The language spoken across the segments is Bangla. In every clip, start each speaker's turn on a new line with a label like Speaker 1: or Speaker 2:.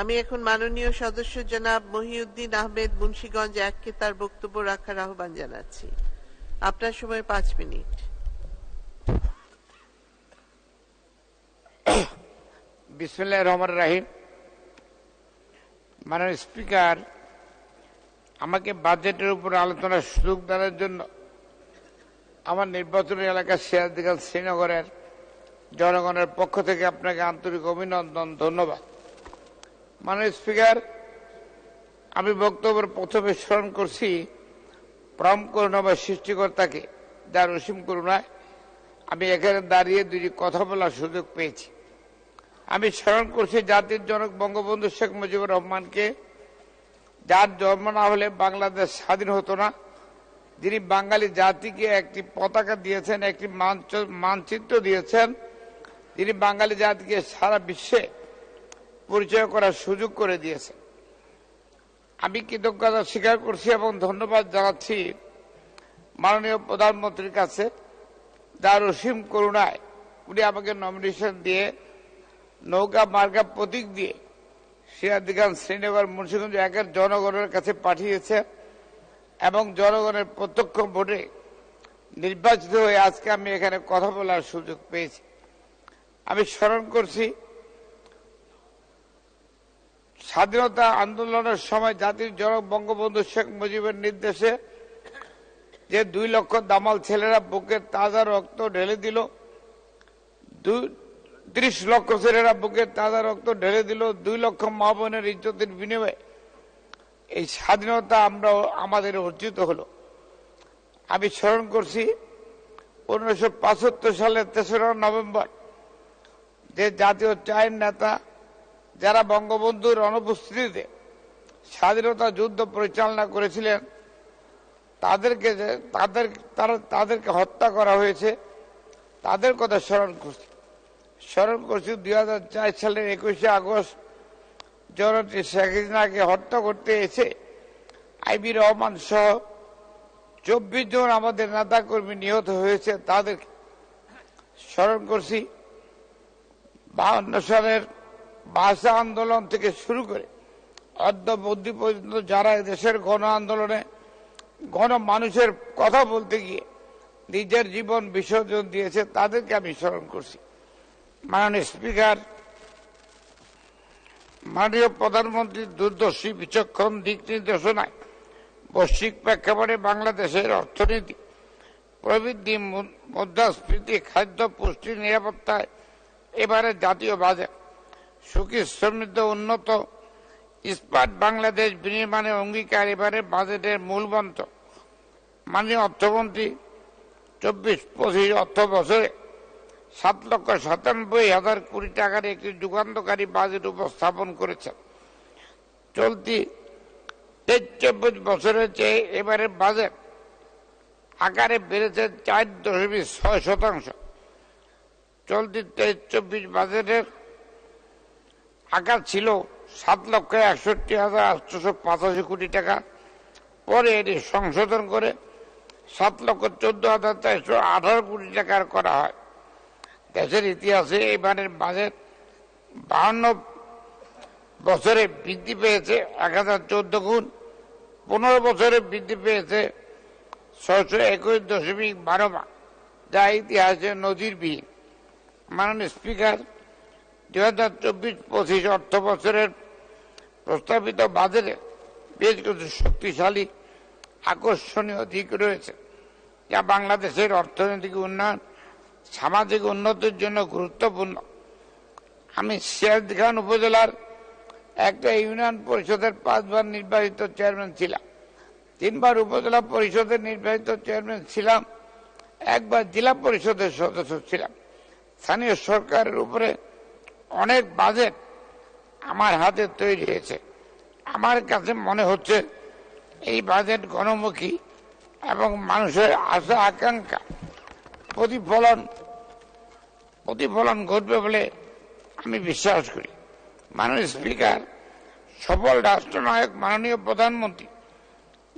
Speaker 1: আমি এখন মাননীয় সদস্য জনাব মহিউদ্দিন আহমেদ মুন্সিগঞ্জ এককে তার বক্তব্য রাখার আহ্বান জানাচ্ছি। আপনার সময় পাঁচ মিনিট।
Speaker 2: বিসমুল্লাহ রহমান রাহিম। মাননীয় স্পিকার, আমাকে বাজেটের উপর আলোচনার সুযোগ দেওয়ার জন্য আমার নির্বাচনী এলাকা সিরাজদিগাল শ্রীনগরের জনগণের পক্ষ থেকে আপনাকে আন্তরিক অভিনন্দন, ধন্যবাদ। মাননীয় স্পিকার, আমি বক্তব্যের প্রথমে স্মরণ করছি প্রম করুণা বা সৃষ্টিকর্তাকে, যার অসীম করুণায় আমি এখানে দাঁড়িয়ে দুটি কথা বলার সুযোগ পেয়েছি। আমি স্মরণ করছি জাতির জনক বঙ্গবন্ধু শেখ মুজিবুর রহমানকে, যার জন্ম না হলে বাংলাদেশ স্বাধীন হতো না। যিনি বাঙালি জাতিকে একটি পতাকা দিয়েছেন, একটি মানচ- মানচিত্র দিয়েছেন। যিনি বাঙালি জাতিকে সারা বিশ্বে পরিচয় করার সুযোগ করে দিয়েছেন আমি কৃতজ্ঞতা স্বীকার করছি এবং ধন্যবাদ জানাচ্ছি মাননীয় প্রধানমন্ত্রীর কাছে। যার অসীম করুণায় উনি আমাকে নমিনেশন দিয়ে নৌকা মার্কা প্রতীক দিয়ে সিরাদিগান শ্রীনগর, মুন্সিগঞ্জ একের জনগণের কাছে পাঠিয়েছে এবং জনগণের প্রত্যক্ষ ভোটে নির্বাচিত হয়ে আজকে আমি এখানে কথা বলার সুযোগ পেয়েছি। আমি স্মরণ করছি স্বাধীনতা আন্দোলনের সময় জাতির জনক বঙ্গবন্ধু শেখ মুজিবের নির্দেশে যে দুই লক্ষ দামাল ছেলেরা বুকের তাজা রক্ত ঢেলে দিল ত্রিশ লক্ষ ছেলেরা বুকের তাজা রক্ত ঢেলে দিল, দুই লক্ষ মা বোনের ইজ্জতের বিনিময়ে এই স্বাধীনতা আমরা আমাদের অর্জিত হলো। আমি স্মরণ করছি, উনিশশো সালের তেসরা নভেম্বর যে জাতীয় চায়ের নেতা যারা বঙ্গবন্ধুর অনুপস্থিতিতে স্বাধীনতা যুদ্ধ পরিচালনা করেছিলেন, তাদেরকে তাদের, তারা, তাদেরকে হত্যা করা হয়েছে, তাদের কথা স্মরণ করছি। স্মরণ করছি দুই হাজার চার সালের একুশে আগস্ট জনটি শেখ হাসিনাকে হত্যা করতে এসে আইবি রহমান সহ চব্বিশ জন আমাদের নেতা কর্মী নিহত হয়েছে তাদের স্মরণ করছি। বাহান্ন সালের ভাষা আন্দোলন থেকে শুরু করে অর্ধ বুদ্ধি পর্যন্ত যারা দেশের গণ আন্দোলনে, গণ মানুষের কথা বলতে গিয়ে নিজের জীবন বিসর্জন দিয়েছে, তাদেরকে আমি স্মরণ করছি। মাননীয় স্পিকার, মাননীয় প্রধানমন্ত্রীর দূরদর্শী বিচক্ষণ দিক নির্দেশনায় বৈশ্বিক প্রেক্ষাপটে বাংলাদেশের অর্থনীতি, প্রবৃদ্ধি মুদ্রাস্ফীতি খাদ্য, পুষ্টি নিরাপত্তায় এবারে জাতীয় বাজেট সুখী সমৃদ্ধ উন্নত। ইস্পাত বাংলাদেশ বিনির্মাণের অঙ্গীকার এবারে বাজেটের মূল মন্ত্র। মাননীয় অর্থমন্ত্রী, চব্বিশ পঁচিশ অর্থ বছরে সাত লক্ষ সাতানব্বই হাজার কোটি টাকার একটি যুগান্তকারী বাজেট উপস্থাপন করেছেন। চলতি তেইশ চব্বিশ বছরের চেয়ে এবারে বাজেট আকারে বেড়েছে চার দশমিক ছয় শতাংশ। চলতি তেইশ চব্বিশ বাজেটের আকার ছিল সাত লক্ষ একষট্টি হাজার আটশোশো পঁচাশি কোটি টাকা। পরে এটি সংশোধন করে সাত লক্ষ চোদ্দ হাজার চারশো আঠারো কোটি টাকার করা হয়। দেশের ইতিহাসে এবারের বাজেট বাহান্ন বছরে বৃদ্ধি পেয়েছে এক হাজার চোদ্দ গুণ। পনেরো বছরে বৃদ্ধি পেয়েছে ছয়শো একুশ দশমিক বারো যা ইতিহাসে নজিরবিহীন। মাননীয় স্পিকার দুই হাজার চব্বিশ পঁচিশ অর্থ বছরের প্রস্তাবিত বাজেটে বেশ কিছু শক্তিশালী, আকর্ষণীয় দিক রয়েছে, যা বাংলাদেশের অর্থনৈতিক উন্নয়ন, সামাজিক উন্নতির জন্য গুরুত্বপূর্ণ। আমি সিরাজখান উপজেলার একটা ইউনিয়ন পরিষদের পাঁচবার নির্বাচিত চেয়ারম্যান ছিলাম। তিনবার উপজেলা পরিষদের নির্বাচিত চেয়ারম্যান ছিলাম, একবার জেলা পরিষদের সদস্য ছিলাম। স্থানীয় সরকারের উপরে অনেক বাজেট আমার হাতে তৈরি হয়েছে। আমার কাছে মনে হচ্ছে এই বাজেট গণমুখী এবং মানুষের আশা, আকাঙ্ক্ষা, প্রতিফলন প্রতিফলন ঘটবে বলে আমি বিশ্বাস করি। মাননীয় স্পিকার, সফল রাষ্ট্রনায়ক, মাননীয় প্রধানমন্ত্রী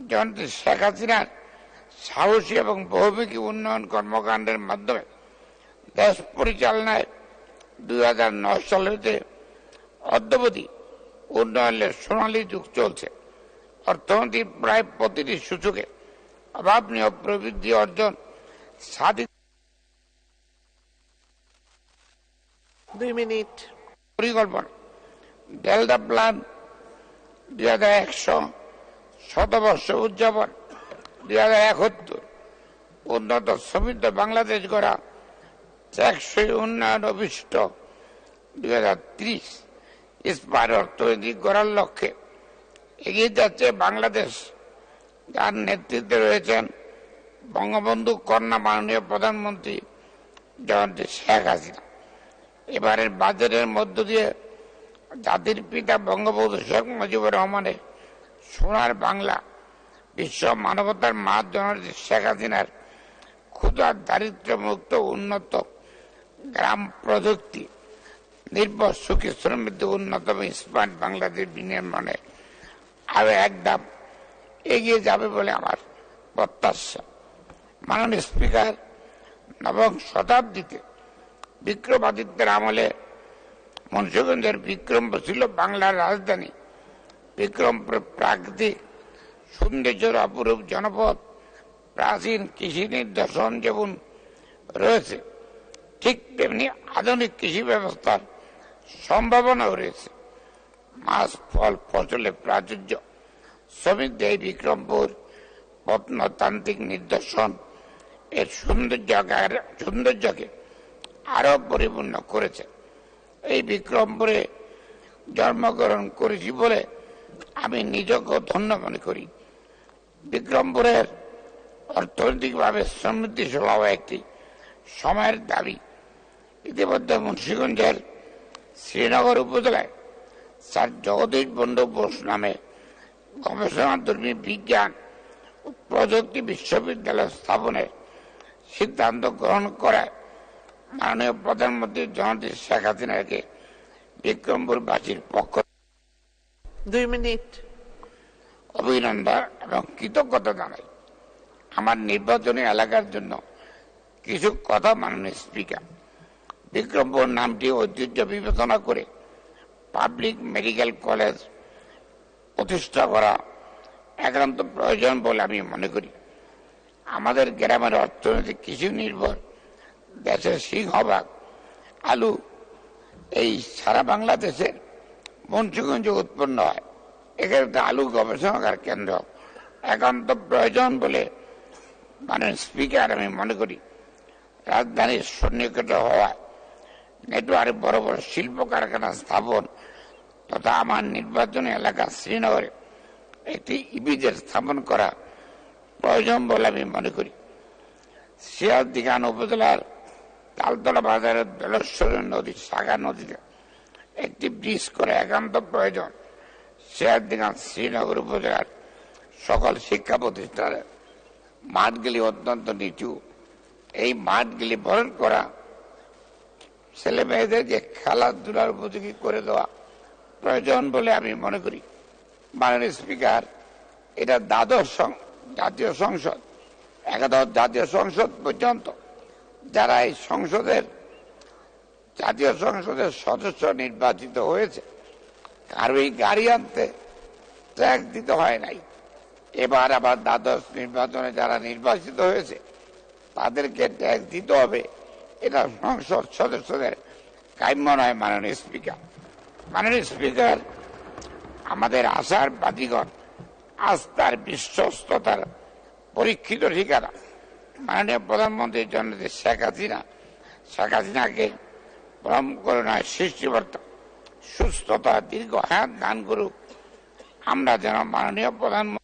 Speaker 2: জয়ন্তী শেখ হাসিনার সাহসী এবং বহুমুখী উন্নয়ন কর্মকাণ্ডের মাধ্যমে দেশ পরিচালনায় দুই হাজার নয় সাল হতে অদ্যবধি উন্নয়নের সোনালী যুগ চলছে অর্থনীতি প্রায় প্রতিটি সূচকে অভাবনীয় প্রবৃদ্ধি অর্জন সাধিত
Speaker 1: দুই মিনিট।
Speaker 2: পরিকল্পনা। ডেল্টা প্ল্যান দুই হাজার একশো শতবর্ষ উদযাপন। দুই হাজার একাত্তর উন্নত সমৃদ্ধ বাংলাদেশ গড়া টেকসই উন্নয়ন অভিষ্ট দুই হাজার ত্রিশ ইস্পাত অর্থনীতি গড়ার লক্ষ্যে এগিয়ে যাচ্ছে বাংলাদেশ। যার নেতৃত্বে রয়েছেন বঙ্গবন্ধু কন্যা মাননীয় প্রধানমন্ত্রী জয়ন্তী শেখ হাসিনা। এবারের বাজেটের মধ্য দিয়ে জাতির পিতা বঙ্গবন্ধু শেখ মুজিবুর রহমানের সোনার বাংলা বিশ্ব মানবতার মা জননেত্রী শেখ হাসিনার ক্ষুদা দারিদ্র মুক্ত উন্নত গ্রাম প্রযুক্তি, নির্ভর সুখী সমৃদ্ধ উন্নতম স্মার্ট বাংলাদেশ বিনির্মাণে আরও একদম এগিয়ে যাবে বলে আমার প্রত্যাশা। মাননীয় স্পিকার, নবম শতাব্দীতে বিক্রমাদিত্যের আমলে মনসুগঞ্জের বিক্রমপুর ছিল বাংলার রাজধানী। বিক্রমপুর প্রাকৃতিক সৌন্দর্যের অপরূপ জনপদ, প্রাচীন কৃষি নিদর্শন যেমন রয়েছে ঠিক তেমনি আধুনিক কৃষি ব্যবস্থার সম্ভাবনাও রয়েছে। মাছ, ফল, ফসলে প্রাচুর্য সমৃদ্ধ এই বিক্রমপুর, প্রত্নতান্ত্রিক নিদর্শন, এর সৌন্দর্য সৌন্দর্যকে আরও পরিপূর্ণ করেছে। এই বিক্রমপুরে জন্মগ্রহণ করেছি বলে আমি নিজেকে ধন্য মনে করি। বিক্রমপুরের অর্থনৈতিকভাবে সমৃদ্ধিশীল হওয়া একটি সময়ের দাবি। ইতিমধ্যে মুন্সিগঞ্জের শ্রীনগর উপজেলায় স্যার জগদীশ বন্ধু বোস নামে গবেষণাধর্মী বিজ্ঞান ও প্রযুক্তি বিশ্ববিদ্যালয় স্থাপনের সিদ্ধান্ত গ্রহণ করায় মাননীয় প্রধানমন্ত্রী জনতি শেখ হাসিনাকে বিক্রমপুরবাসীর পক্ষ
Speaker 1: দুই মিনিট।
Speaker 2: অভিনন্দন এবং কৃতজ্ঞতা জানাই। আমার নির্বাচনী এলাকার জন্য কিছু কথা মাননীয় স্পিকার। বিক্রমপুর নামটি ঐতিহ্য বিবেচনা করে পাবলিক মেডিকেল কলেজ প্রতিষ্ঠা করা একান্ত প্রয়োজন বলে আমি মনে করি। আমাদের গ্রামের অর্থনীতি কৃষি নির্ভর, দেশের সিংহভাগ আলু এই সারা বাংলাদেশের মঞ্চগঞ্জে উৎপন্ন হয়। এখানে একটা আলু গবেষণাগার কেন্দ্র একান্ত প্রয়োজন বলে মানে স্পিকার আমি মনে করি। রাজধানীর সন্নিকটে হওয়ায় নেটওয়ার্ক বড় বড় শিল্প কারখানা স্থাপন তথা আমার নির্বাচনী এলাকা শ্রীনগরে একটি ইপিজেড স্থাপন করা প্রয়োজন বলে আমি মনে করি। সিরাজদিগান উপজেলার তালতলা বাজারের বেলেশ্বরী নদী, সাগা নদীতে একটি ব্রিজ করে একান্ত প্রয়োজন। সিরাজদিগান শ্রীনগর উপজেলার সকল শিক্ষা প্রতিষ্ঠানে মাঠগুলি অত্যন্ত নিচু এই মাঠগুলি ভরণ করা ছেলে মেয়েদের যে খেলাধুলার উপযোগী করে দেওয়া প্রয়োজন বলে আমি মনে করি। মাননীয় স্পিকার, এটা দ্বাদশ জাতীয় সংসদ, একাদশ জাতীয় সংসদ পর্যন্ত যারা এই সংসদের, জাতীয় সংসদের সদস্য নির্বাচিত হয়েছে, কারোই গাড়ি আনতে ট্যাক্স দিতে হয় নাই। এবার আবার দ্বাদশ নির্বাচনে যারা নির্বাচিত হয়েছে তাদেরকে ট্যাক্স দিতে হবে। এটা সংসদ সদস্যদের কাম্য নয়, মাননীয় স্পিকার। মাননীয় স্পিকার, আমাদের আশার বাদিগণ আস্থার বিশ্বস্ততার পরীক্ষিত ঠিকানা। মাননীয় প্রধানমন্ত্রীর জন্য যে শেখ হাসিনা, শেখ হাসিনাকে পরম করুণায় সৃষ্টিবর্তা সুস্থতা, দীর্ঘ হায়াত দান করুক। আমরা যেন মাননীয় প্রধানমন্ত্রী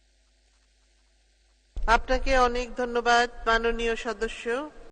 Speaker 1: আপনাকে অনেক ধন্যবাদ মাননীয় সদস্য।